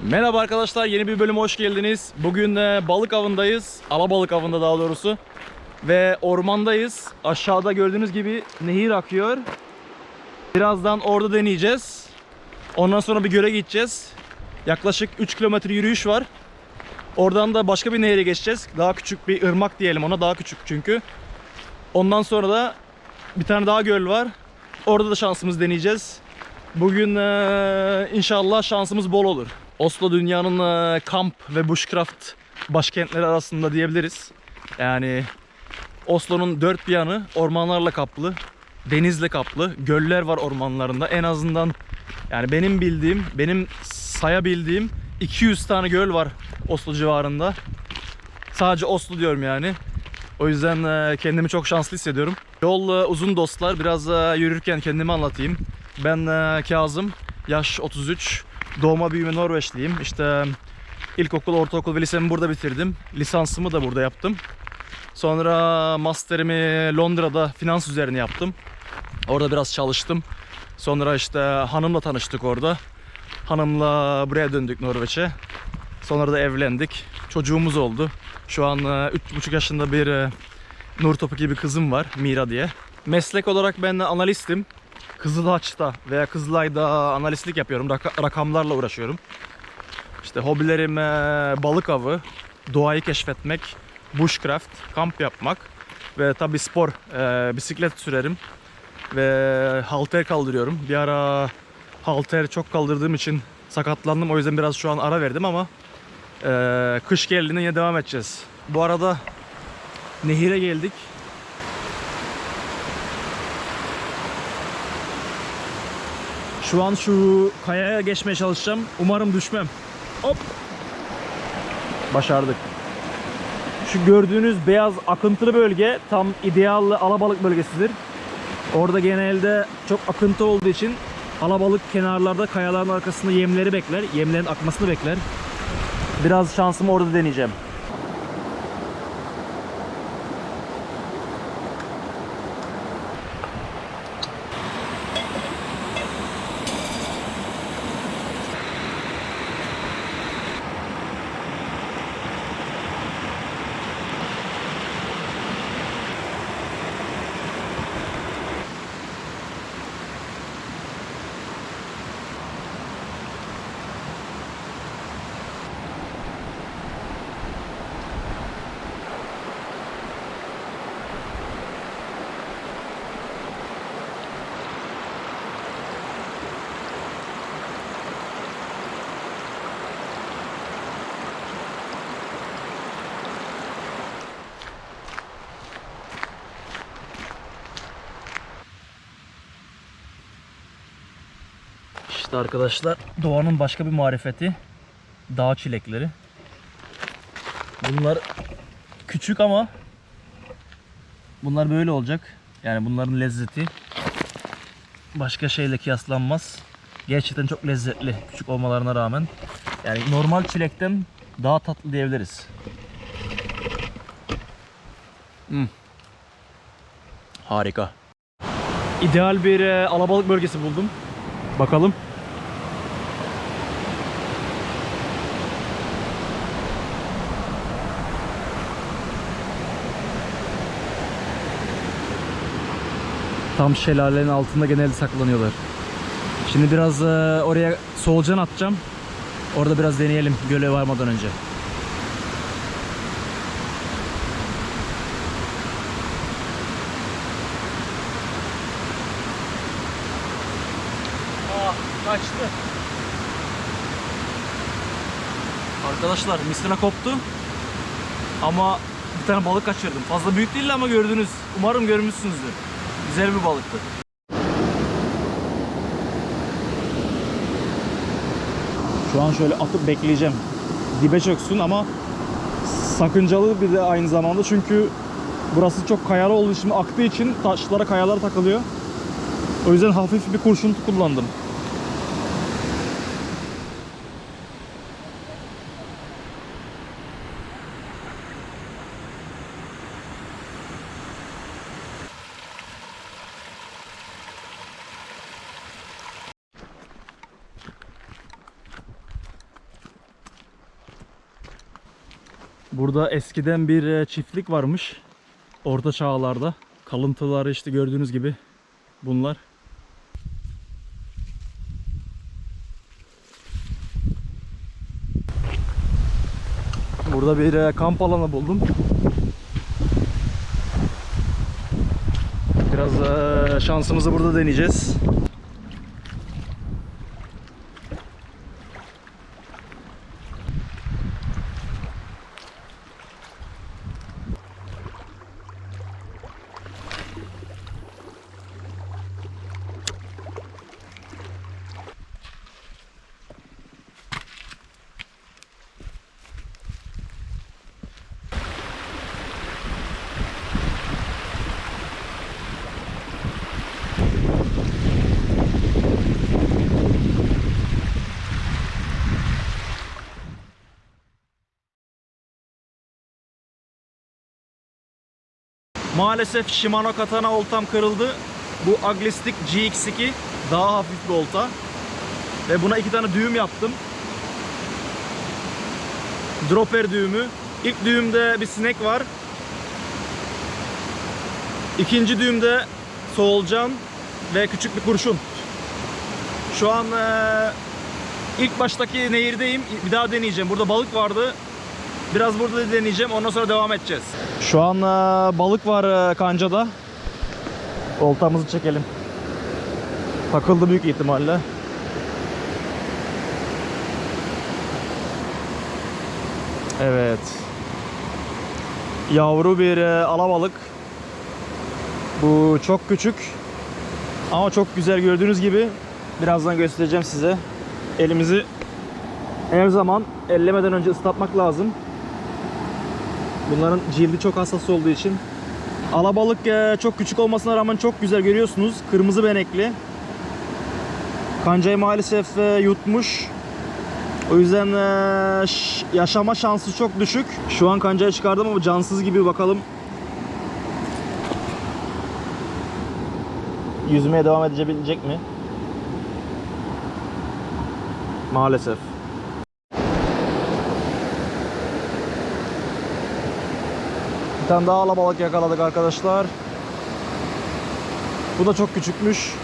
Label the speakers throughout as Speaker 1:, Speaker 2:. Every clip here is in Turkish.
Speaker 1: Merhaba arkadaşlar yeni bir bölüme hoş geldiniz. Bugün e, balık avındayız. Alabalık avında daha doğrusu. Ve ormandayız. Aşağıda gördüğünüz gibi nehir akıyor. Birazdan orada deneyeceğiz. Ondan sonra bir göle gideceğiz. Yaklaşık 3 kilometre yürüyüş var. Oradan da başka bir nehre geçeceğiz. Daha küçük bir ırmak diyelim ona. Daha küçük çünkü. Ondan sonra da bir tane daha göl var. Orada da şansımız deneyeceğiz. Bugün eee, inşallah şansımız bol olur. Oslo dünyanın eee, kamp ve bushcraft başkentleri arasında diyebiliriz. Yani Oslo'nun dört bir yanı ormanlarla kaplı, denizle kaplı, göller var ormanlarında. En azından yani benim bildiğim, benim sayabildiğim 200 tane göl var Oslo civarında. Sadece Oslo diyorum yani. O yüzden eee, kendimi çok şanslı hissediyorum. Yol eee, uzun dostlar. Biraz yürürken kendimi anlatayım. Ben Kazım. Yaş 33. Doğma büyüme Norveçliyim. İşte ilkokul, ortaokul ve lisemi burada bitirdim. Lisansımı da burada yaptım. Sonra masterimi Londra'da finans üzerine yaptım. Orada biraz çalıştım. Sonra işte hanımla tanıştık orada. Hanımla buraya döndük Norveç'e. Sonra da evlendik. Çocuğumuz oldu. Şu an 3,5 yaşında bir nur topu gibi kızım var Mira diye. Meslek olarak ben analistim. Kızılaç'ta veya Kızılay'da analistlik yapıyorum. Raka- rakamlarla uğraşıyorum. İşte hobilerim e, balık avı, doğayı keşfetmek, bushcraft, kamp yapmak ve tabi spor, e, bisiklet sürerim ve halter kaldırıyorum. Bir ara halter çok kaldırdığım için sakatlandım. O yüzden biraz şu an ara verdim ama ee, kış geldiğinde yine devam edeceğiz. Bu arada nehire geldik. Şu an şu kayaya geçmeye çalışacağım. Umarım düşmem. Hop. Başardık. Şu gördüğünüz beyaz akıntılı bölge tam ideal alabalık bölgesidir. Orada genelde çok akıntı olduğu için alabalık kenarlarda kayaların arkasında yemleri bekler. Yemlerin akmasını bekler. Biraz şansımı orada deneyeceğim. İşte arkadaşlar doğanın başka bir marifeti dağ çilekleri. Bunlar küçük ama bunlar böyle olacak. Yani bunların lezzeti başka şeyle kıyaslanmaz. Gerçekten çok lezzetli küçük olmalarına rağmen. Yani normal çilekten daha tatlı diyebiliriz. Hmm. Harika. İdeal bir e, alabalık bölgesi buldum. Bakalım. Tam şelalenin altında genelde saklanıyorlar. Şimdi biraz e, oraya solucan atacağım. Orada biraz deneyelim göle varmadan önce. Ah kaçtı. Arkadaşlar misina koptu. Ama bir tane balık kaçırdım. Fazla büyük değil ama gördünüz. Umarım görmüşsünüzdür. Güzel bir balıktı. Şu an şöyle atıp bekleyeceğim. Dibe çöksün ama sakıncalı bir de aynı zamanda çünkü burası çok kayalı olduğu için aktığı için taşlara kayalar takılıyor. O yüzden hafif bir kurşun kullandım. Burada eskiden bir e, çiftlik varmış. Orta çağlarda. Kalıntıları işte gördüğünüz gibi bunlar. Burada bir e, kamp alanı buldum. Biraz e, şansımızı burada deneyeceğiz. Maalesef Shimano Katana oltam kırıldı. Bu Aglistic GX2 daha hafif bir olta. Ve buna iki tane düğüm yaptım. Dropper düğümü. İlk düğümde bir sinek var. İkinci düğümde soğulcan ve küçük bir kurşun. Şu an eee, ilk baştaki nehirdeyim. Bir daha deneyeceğim. Burada balık vardı. Biraz burada da deneyeceğim. Ondan sonra devam edeceğiz. Şu an eee, balık var eee, kancada. Oltamızı çekelim. Takıldı büyük ihtimalle. Evet. Yavru bir eee, alabalık. Bu çok küçük. Ama çok güzel gördüğünüz gibi. Birazdan göstereceğim size. Elimizi her zaman ellemeden önce ıslatmak lazım. Bunların cildi çok hassas olduğu için. Alabalık e, çok küçük olmasına rağmen çok güzel görüyorsunuz. Kırmızı benekli. Kancayı maalesef e, yutmuş. O yüzden e, yaşama şansı çok düşük. Şu an kancayı çıkardım ama cansız gibi bakalım. Yüzmeye devam edebilecek mi? Maalesef. Bir tane daha alabalık yakaladık arkadaşlar. Bu da çok küçükmüş.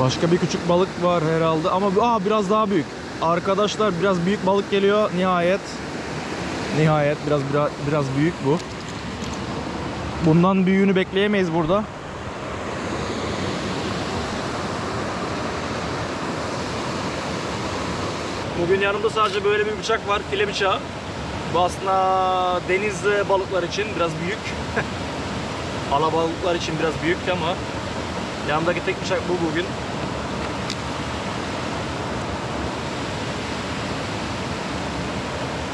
Speaker 1: Başka bir küçük balık var herhalde ama aa biraz daha büyük. Arkadaşlar biraz büyük balık geliyor nihayet. Nihayet biraz biraz, biraz büyük bu. Bundan büyüğünü bekleyemeyiz burada. Bugün yanımda sadece böyle bir bıçak var, file bıçağı. Bu aslında deniz balıklar için biraz büyük. Alabalıklar için biraz büyük ama yanımdaki tek bıçak bu bugün.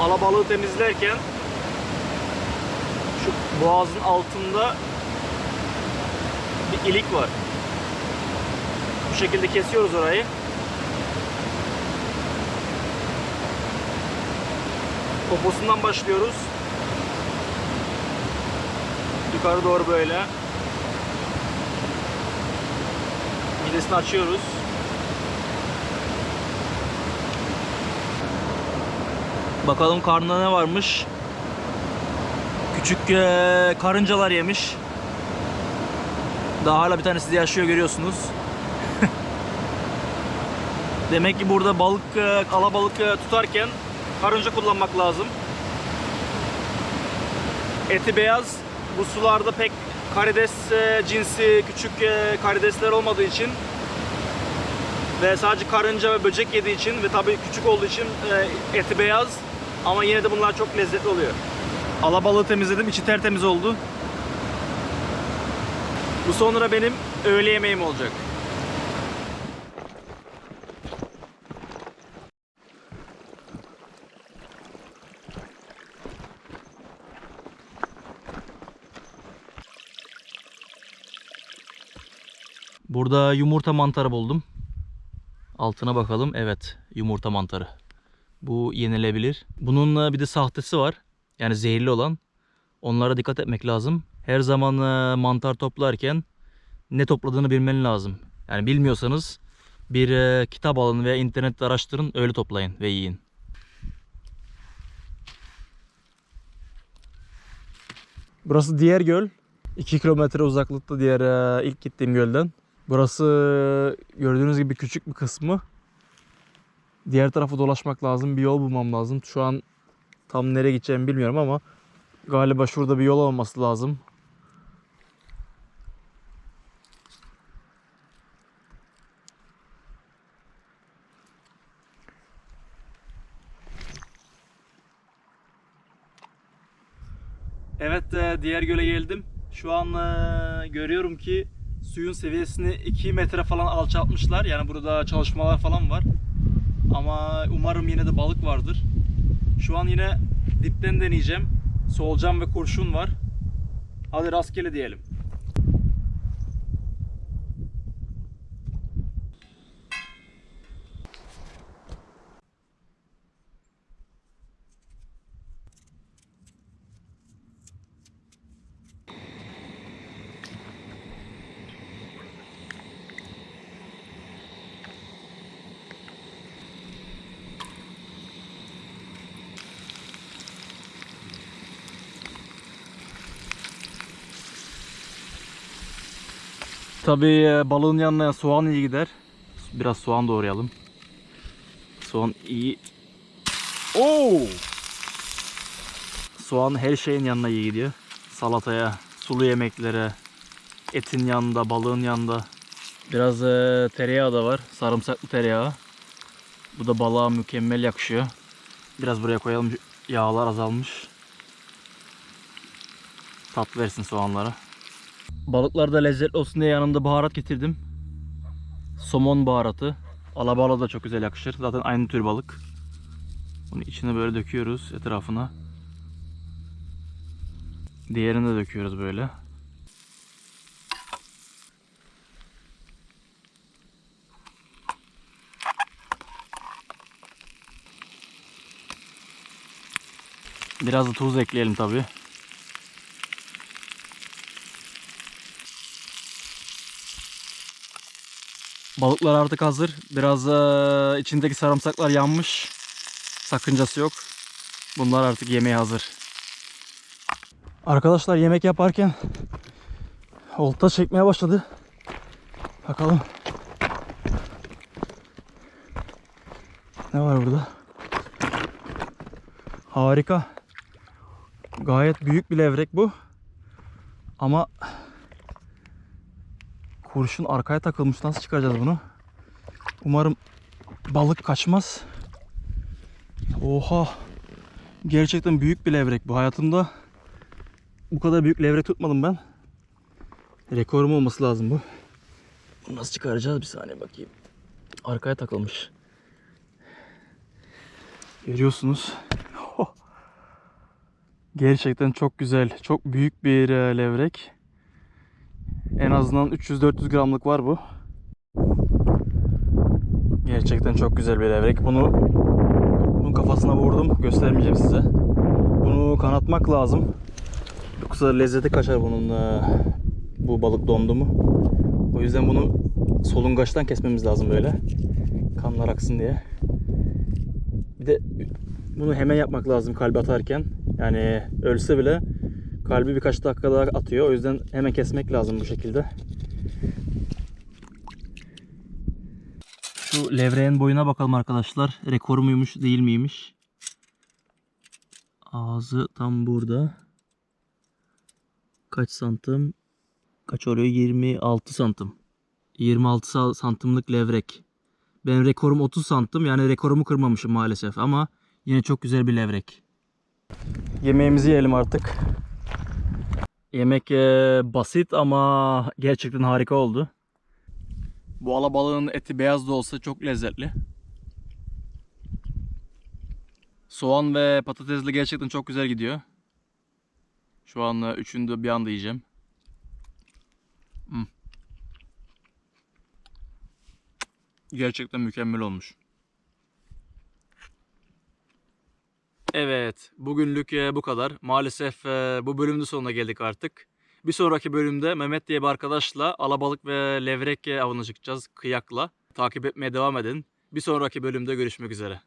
Speaker 1: Alabalığı temizlerken şu boğazın altında bir ilik var. Bu şekilde kesiyoruz orayı. Poposundan başlıyoruz. Yukarı doğru böyle. Midesini açıyoruz. Bakalım karnında ne varmış. Küçük eee, karıncalar yemiş. Daha hala bir tanesi de yaşıyor görüyorsunuz. Demek ki burada balık, eee, alabalık eee, tutarken karınca kullanmak lazım. Eti beyaz. Bu sularda pek karides eee, cinsi küçük eee, karidesler olmadığı için ve sadece karınca ve böcek yediği için ve tabii küçük olduğu için e, eti beyaz ama yine de bunlar çok lezzetli oluyor. Alabalığı temizledim, içi tertemiz oldu. Bu sonra benim öğle yemeğim olacak. Burada yumurta mantarı buldum. Altına bakalım. Evet, yumurta mantarı. Bu yenilebilir. Bunun e, bir de sahtesi var. Yani zehirli olan. Onlara dikkat etmek lazım. Her zaman e, mantar toplarken ne topladığını bilmen lazım. Yani bilmiyorsanız bir e, kitap alın ve internette araştırın, öyle toplayın ve yiyin. Burası diğer göl. 2 kilometre uzaklıkta diğer e, ilk gittiğim gölden. Burası gördüğünüz gibi küçük bir kısmı. Diğer tarafı dolaşmak lazım. Bir yol bulmam lazım. Şu an tam nereye gideceğimi bilmiyorum ama galiba şurada bir yol olması lazım. Evet e, diğer göle geldim. Şu an e, görüyorum ki suyun seviyesini 2 metre falan alçaltmışlar. Yani burada çalışmalar falan var. Ama umarım yine de balık vardır. Şu an yine dipten deneyeceğim. Solucan ve kurşun var. Hadi rastgele diyelim. Tabii e, balığın yanına soğan iyi gider. Biraz soğan doğrayalım. Soğan iyi. Oo! Soğan her şeyin yanına iyi gidiyor. Salataya, sulu yemeklere, etin yanında, balığın yanında. Biraz e, tereyağı da var. Sarımsaklı tereyağı. Bu da balığa mükemmel yakışıyor. Biraz buraya koyalım. Yağlar azalmış. Tat versin soğanlara. Balıklar da lezzetli olsun diye yanımda baharat getirdim. Somon baharatı. Alabala da çok güzel yakışır. Zaten aynı tür balık. Bunu içine böyle döküyoruz etrafına. Diğerini de döküyoruz böyle. Biraz da tuz ekleyelim tabii. Balıklar artık hazır. Biraz eee, içindeki sarımsaklar yanmış. Sakıncası yok. Bunlar artık yemeğe hazır. Arkadaşlar yemek yaparken olta çekmeye başladı. Bakalım. Ne var burada? Harika. Gayet büyük bir levrek bu. Ama kurşun arkaya takılmış. Nasıl çıkaracağız bunu? Umarım balık kaçmaz. Oha. Gerçekten büyük bir levrek bu. Hayatımda bu kadar büyük levrek tutmadım ben. Rekorum olması lazım bu. Bunu nasıl çıkaracağız? Bir saniye bakayım. Arkaya takılmış. Görüyorsunuz. Gerçekten çok güzel. Çok büyük bir e, levrek. En azından 300-400 gramlık var bu. Gerçekten çok güzel bir levrek. Bunu bunun kafasına vurdum. Göstermeyeceğim size. Bunu kanatmak lazım. Yoksa lezzeti kaçar bunun bu balık dondu mu. O yüzden bunu solungaçtan kesmemiz lazım böyle. Kanlar aksın diye. Bir de bunu hemen yapmak lazım kalbi atarken. Yani ölse bile kalbi birkaç dakika daha atıyor. O yüzden hemen kesmek lazım bu şekilde. Şu levreğin boyuna bakalım arkadaşlar. Rekor muymuş değil miymiş? Ağzı tam burada. Kaç santim? Kaç oluyor? 26 santim. 26 sa- santimlik levrek. Benim rekorum 30 santim. Yani rekorumu kırmamışım maalesef ama yine çok güzel bir levrek. Yemeğimizi yiyelim artık. Yemek e, basit ama gerçekten harika oldu. Bu alabalığın eti beyaz da olsa çok lezzetli. Soğan ve patatesli gerçekten çok güzel gidiyor. Şu an üçünü de bir anda yiyeceğim. Hmm. Gerçekten mükemmel olmuş. Evet, bugünlük bu kadar. Maalesef bu bölümün sonuna geldik artık. Bir sonraki bölümde Mehmet diye bir arkadaşla alabalık ve levrek avına çıkacağız kıyakla. Takip etmeye devam edin. Bir sonraki bölümde görüşmek üzere.